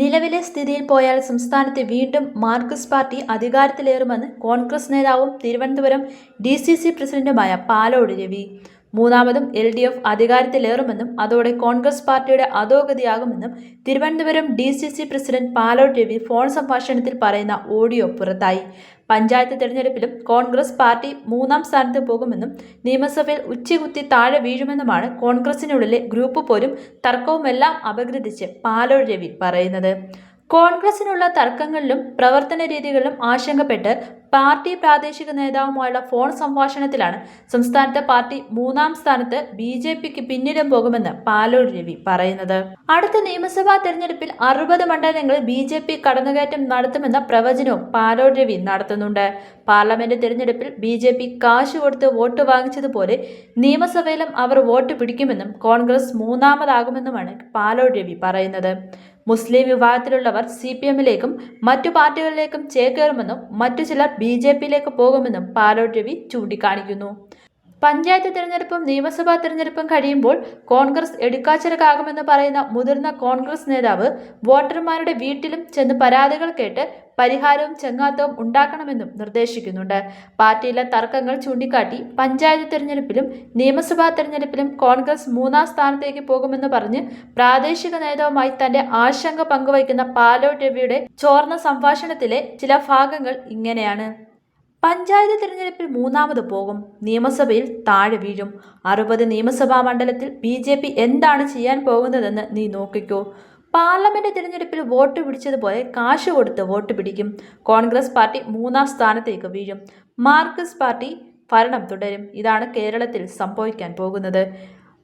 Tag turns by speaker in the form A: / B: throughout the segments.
A: നിലവിലെ സ്ഥിതിയിൽ പോയാൽ സംസ്ഥാനത്ത് വീണ്ടും മാർക്സിസ്റ്റ് പാർട്ടി അധികാരത്തിലേറുമെന്ന് കോൺഗ്രസ് നേതാവും തിരുവനന്തപുരം ഡി പ്രസിഡന്റുമായ പാലോട് രവി. മൂന്നാമതും എൽ ഡി എഫ് അധികാരത്തിലേറുമെന്നും അതോടെ കോൺഗ്രസ് പാർട്ടിയുടെ അധോഗതിയാകുമെന്നും Thiruvananthapuram D C C president Palode Ravi phone സംഭാഷണത്തിൽ പറയുന്ന ഓഡിയോ പുറത്തായി. പഞ്ചായത്ത് തെരഞ്ഞെടുപ്പിലും കോൺഗ്രസ് പാർട്ടി മൂന്നാം സ്ഥാനത്ത് പോകുമെന്നും നിയമസഭയിൽ ഉച്ചകുത്തി താഴെ വീഴുമെന്നുമാണ് കോൺഗ്രസിനുള്ളിലെ ഗ്രൂപ്പ് പോരും തർക്കവുമെല്ലാം അപഗ്രഥിച്ച് പാലോട് രവി പറയുന്നത്. കോൺഗ്രസിനുള്ള തർക്കങ്ങളിലും പ്രവർത്തന രീതികളിലും ആശങ്കപ്പെട്ട് പാർട്ടി പ്രാദേശിക നേതാവുമായുള്ള ഫോൺ സംഭാഷണത്തിലാണ് സംസ്ഥാനത്തെ പാർട്ടി മൂന്നാം സ്ഥാനത്ത് ബി ജെ പിക്ക് പിന്നിലും പോകുമെന്ന് പാലോട് രവി പറയുന്നത്. അടുത്ത നിയമസഭാ തെരഞ്ഞെടുപ്പിൽ അറുപത് മണ്ഡലങ്ങളിൽ ബി ജെ പി കടന്നുകയറ്റം നടത്തുമെന്ന പ്രവചനവും പാലോട് രവി നടത്തുന്നുണ്ട്. പാർലമെന്റ് തെരഞ്ഞെടുപ്പിൽ ബി ജെ പി കാശ് കൊടുത്ത് വോട്ട് വാങ്ങിച്ചതുപോലെ നിയമസഭയിലും അവർ വോട്ട് പിടിക്കുമെന്നും കോൺഗ്രസ് മൂന്നാമതാകുമെന്നുമാണ് പാലോട് രവി പറയുന്നത്. മുസ്ലിം വിഭാഗത്തിലുള്ളവർ സി പി എമ്മിലേക്കും മറ്റു പാർട്ടികളിലേക്കും ചേക്കേറുമെന്നും മറ്റു ചിലർ ബി ജെ പിയിലേക്ക് പോകുമെന്നും പാലോട്ട് രവി ചൂണ്ടിക്കാണിക്കുന്നു. പഞ്ചായത്ത് തിരഞ്ഞെടുപ്പും നിയമസഭാ തിരഞ്ഞെടുപ്പും കഴിയുമ്പോൾ കോൺഗ്രസ് എടുക്കാച്ചിറക്കാകുമെന്ന് പറയുന്ന മുതിർന്ന കോൺഗ്രസ് നേതാവ് വോട്ടർമാരുടെ വീട്ടിലും ചെന്ന് പരാതികൾ കേട്ട് പരിഹാരവും ചെങ്ങാത്തവും ഉണ്ടാക്കണമെന്നും നിർദ്ദേശിക്കുന്നുണ്ട്. പാർട്ടിയിലെ തർക്കങ്ങൾ ചൂണ്ടിക്കാട്ടി പഞ്ചായത്ത് തിരഞ്ഞെടുപ്പിലും നിയമസഭാ തിരഞ്ഞെടുപ്പിലും കോൺഗ്രസ് മൂന്നാം സ്ഥാനത്തേക്ക് പോകുമെന്ന് പറഞ്ഞ് പ്രാദേശിക നേതാവുമായി തന്റെ ആശങ്ക പങ്കുവയ്ക്കുന്ന പാലോ രവിയുടെ ചോർന്ന സംഭാഷണത്തിലെ ചില ഭാഗങ്ങൾ ഇങ്ങനെയാണ്. പഞ്ചായത്ത് തിരഞ്ഞെടുപ്പിൽ മൂന്നാമത് പോകും. നിയമസഭയിൽ താഴെ വീഴും. അറുപത് നിയമസഭാ മണ്ഡലത്തിൽ ബി ജെ പി എന്താണ് ചെയ്യാൻ പോകുന്നതെന്ന് നീ നോക്കിക്കോ. പാർലമെന്റ് തിരഞ്ഞെടുപ്പിൽ വോട്ട് പിടിച്ചതുപോലെ കാശ് കൊടുത്ത് വോട്ട് പിടിക്കും. കോൺഗ്രസ് പാർട്ടി മൂന്നാം സ്ഥാനത്തേക്ക് വീഴും. മാർക്സിസ്റ്റ് പാർട്ടി ഭരണം തുടരും. ഇതാണ് കേരളത്തിൽ സംഭവിക്കാൻ പോകുന്നത്.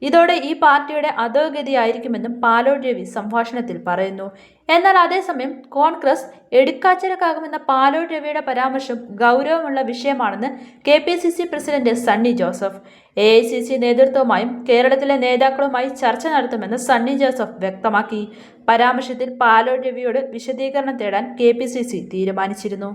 A: ഇതോടെ ഈ പാർട്ടിയുടെ അധോഗതിയായിരിക്കുമെന്നും പാലോട് രവി സംഭാഷണത്തിൽ പറയുന്നു. എന്നാൽ അതേസമയം കോൺഗ്രസ് എടുക്കാച്ചിറക്കാകുമെന്ന പാലോട് രവിയുടെ പരാമർശം ഗൗരവമുള്ള വിഷയമാണെന്ന് K P C C president Sunny Joseph. A I C C നേതൃത്വവുമായും കേരളത്തിലെ നേതാക്കളുമായി ചർച്ച നടത്തുമെന്ന് സണ്ണി ജോസഫ് വ്യക്തമാക്കി. പരാമർശത്തിൽ പാലോട് രവിയോട് വിശദീകരണം തേടാൻ കെ പി സി സി തീരുമാനിച്ചിരുന്നു.